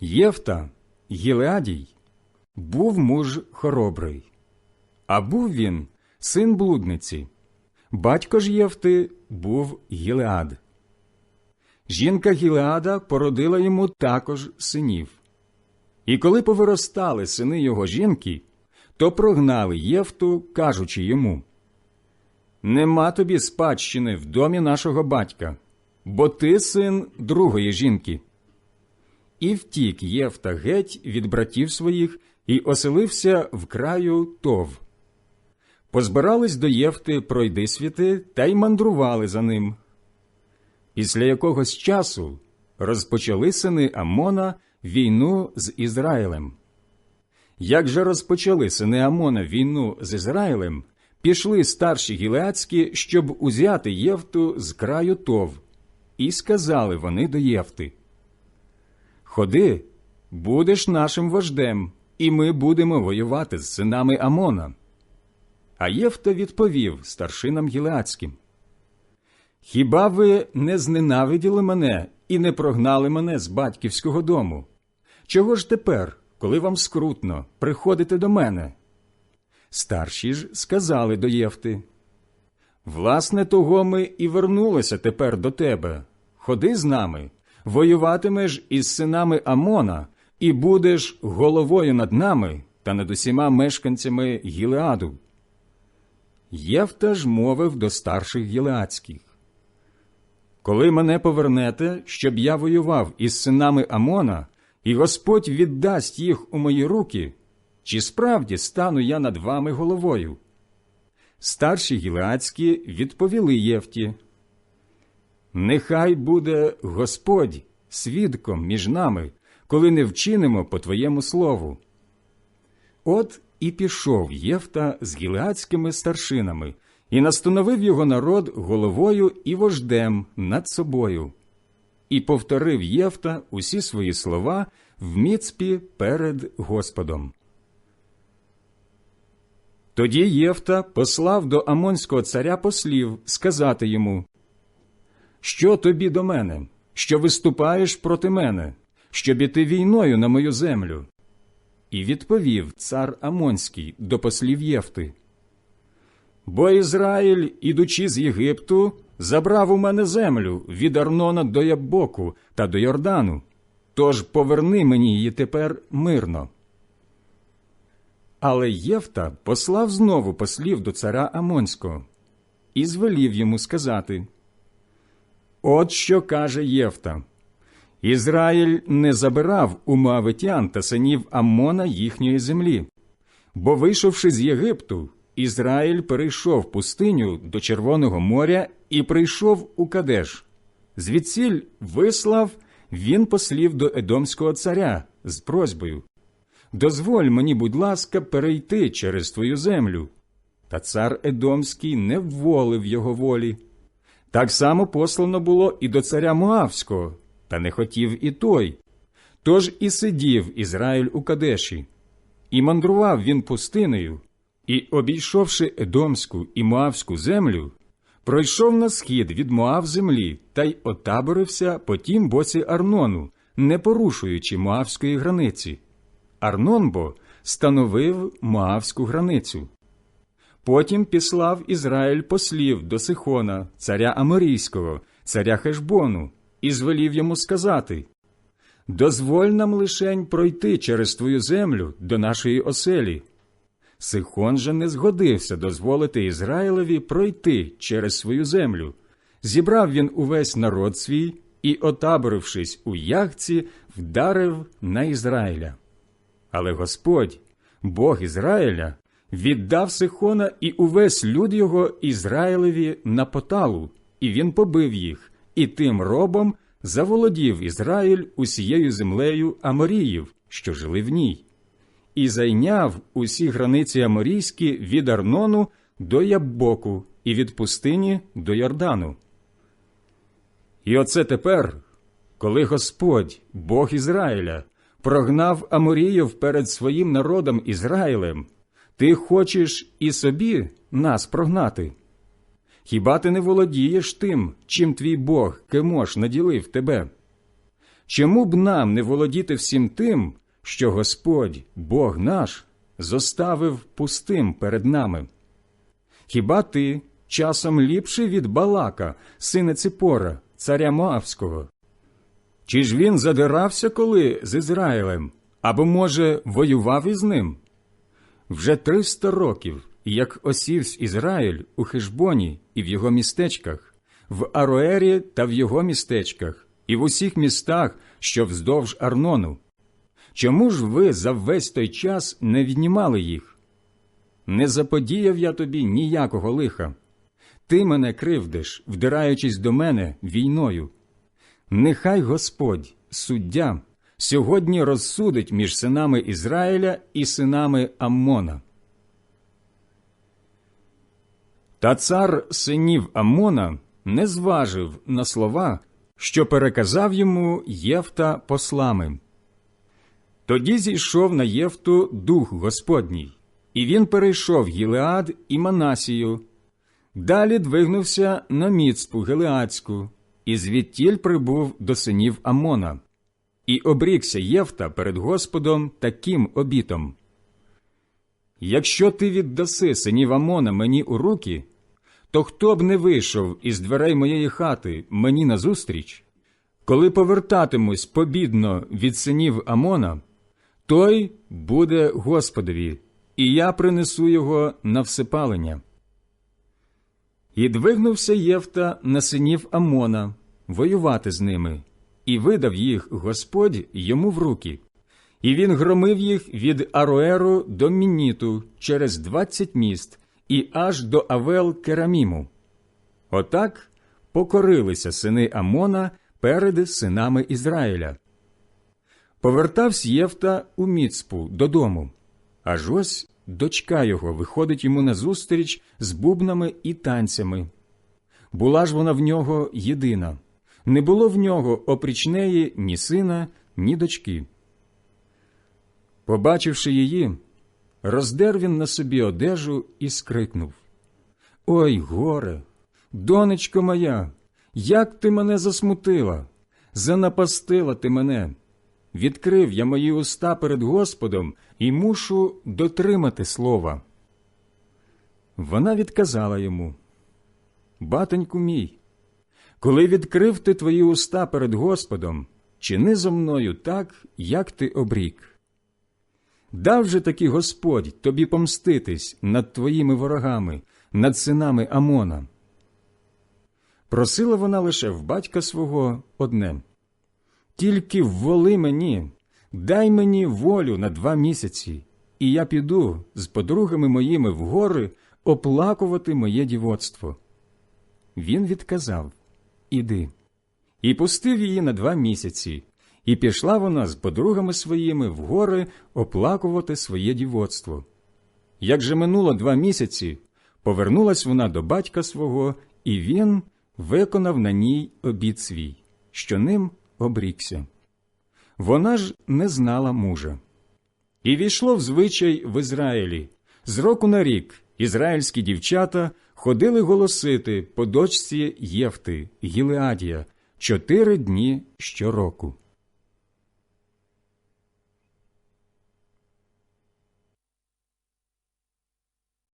Євта, Гілеадій, був муж хоробрий, а був він син блудниці. Батько ж Євти був Гілеад. Жінка Гілеада породила йому також синів. І коли повиростали сини його жінки, то прогнали Євту, кажучи йому Нема тобі спадщини в домі нашого батька, бо ти син другої жінки. І втік Євта геть від братів своїх і оселився в краю Тов. Позбирались до Євти пройдисвіти та й мандрували за ним. Після якогось часу розпочали сини Амона війну з Ізраїлем. Як же розпочали сини Амона війну з Ізраїлем, пішли старші гілеацькі, щоб узяти Євту з краю Тов, і сказали вони до Євти Ходи, будеш нашим вождем, і ми будемо воювати з синами Амона. А Євта відповів старшинам гілеацьким Хіба ви не зненавиділи мене і не прогнали мене з батьківського дому? Чого ж тепер, коли вам скрутно, приходите до мене? Старші ж сказали до Євти Власне, того ми і вернулися тепер до тебе. Ходи з нами, воюватимеш із синами Амона, і будеш головою над нами та над усіма мешканцями Гілеаду. Євта ж мовив до старших гілеацьких Коли мене повернете, щоб я воював із синами Амона, і Господь віддасть їх у мої руки, чи справді стану я над вами головою? Старші гілеацькі відповіли Євті Нехай буде Господь свідком між нами, коли не вчинимо по твоєму слову. От і пішов Євта з гілеацькими старшинами і настановив його народ головою і вождем над собою. І повторив Євта усі свої слова в міцпі перед Господом. Тоді Євта послав до Амонського царя послів сказати йому Що тобі до мене, що виступаєш проти мене, щоб іти війною на мою землю? І відповів цар Амонський до послів Євти. Бо Ізраїль, ідучи з Єгипту, забрав у мене землю від Арнона до Ябоку та до Йордану. Тож поверни мені її тепер мирно. Але Євта послав знову послів до цара Амонського і звелів йому сказати От що каже Євта. Ізраїль не забирав у Моавитян та синів Аммона їхньої землі, бо, вийшовши з Єгипту, Ізраїль перейшов пустиню до Червоного моря і прийшов у Кадеш. Звідсіль вислав він послів до Едомського царя з просьбою Дозволь мені, будь ласка, перейти через твою землю. Та цар Едомський не вволив його волі. Так само послано було і до царя Моавського, та не хотів і той. Тож і сидів Ізраїль у Кадеші, і мандрував він пустинею, і, обійшовши Едомську і Моавську землю, пройшов на схід від Моав землі та й отаборився по тім боці Арнону, не порушуючи Моавської границі. Арнон бо становив Моавську границю. Потім післав Ізраїль послів до Сихона, царя Аморійського, царя Хешбону, і звелів йому сказати Дозволь нам лишень пройти через твою землю до нашої оселі. Сихон же не згодився дозволити Ізраїлеві пройти через свою землю. Зібрав він увесь народ свій і, отаборившись у ягці, вдарив на Ізраїля. Але Господь, Бог Ізраїля, віддав Сихона і увесь люд його Ізраїлеві на поталу, і він побив їх, і тим робом заволодів Ізраїль усією землею Аморіїв, що жили в ній, і зайняв усі границі Аморійські від Арнону до Яббоку і від пустині до Йордану. І оце тепер, коли Господь, Бог Ізраїля, прогнав Аморіїв перед своїм народом Ізраїлем, ти хочеш і собі нас прогнати. Хіба ти не володієш тим, чим твій Бог Кемош наділив тебе? Чому б нам не володіти всім тим, що Господь, Бог наш, зоставив пустим перед нами? Хіба ти часом ліпший від Балака, сина Ципора, царя Моавського? Чи ж він задирався коли з Ізраїлем, або, може, воював із ним? Вже триста років, як осівсь Ізраїль у Хешбоні і в його містечках, в Ароері та в його містечках, і в усіх містах, що вздовж Арнону. Чому ж ви за весь той час не віднімали їх? Не заподіяв я тобі ніякого лиха. Ти мене кривдиш, вдираючись до мене війною. Нехай Господь, суддя, сьогодні розсудить між синами Ізраїля і синами Аммона. Та цар синів Аммона не зважив на слова, що переказав йому Євта послами. Тоді зійшов на Євту дух Господній, і він перейшов Гілеад і Манасію. Далі двигнувся на міцпу Гелеадську, і звідтіль прибув до синів Амона, і обрікся Євта перед Господом таким обітом. Якщо ти віддаси синів Амона мені у руки, то хто б не вийшов із дверей моєї хати мені назустріч, коли повертатимусь побідно від синів Амона, той буде Господові, і я принесу його на всепалення. І двигнувся Євта на синів Амона воювати з ними, і видав їх Господь йому в руки. І він громив їх від Ароеру до Мініту через двадцять міст і аж до Авел Кераміму. Отак покорилися сини Амона перед синами Ізраїля. Повертався Євта у Міцпу додому, аж ось дочка його виходить йому назустріч з бубнами і танцями. Була ж вона в нього єдина, не було в нього опріч неї ні сина, ні дочки. Побачивши її, роздер він на собі одежу і скрикнув Ой, горе, донечко моя, як ти мене засмутила, занапастила ти мене. Відкрив я мої уста перед Господом і мушу дотримати слова. Вона відказала йому Батоньку мій, коли відкрив ти твої уста перед Господом, чини зо мною так, як ти обрік. Дав же таки Господь тобі помститись над твоїми ворогами, над синами Амона. Просила вона лише в батька свого одне тільки вволи мені, дай мені волю на два місяці, і я піду з подругами моїми в гори оплакувати моє дівоцтво. Він відказав Іди. І пустив її на два місяці, і пішла вона з подругами своїми в гори оплакувати своє дівоцтво. Як же минуло два місяці, повернулась вона до батька свого, і він виконав на ній обід свій, що ним обрікся. Вона ж не знала мужа. І війшло в звичай в Ізраїлі. З року на рік ізраїльські дівчата ходили голосити по дочці Єфти Гілеадія, чотири дні щороку.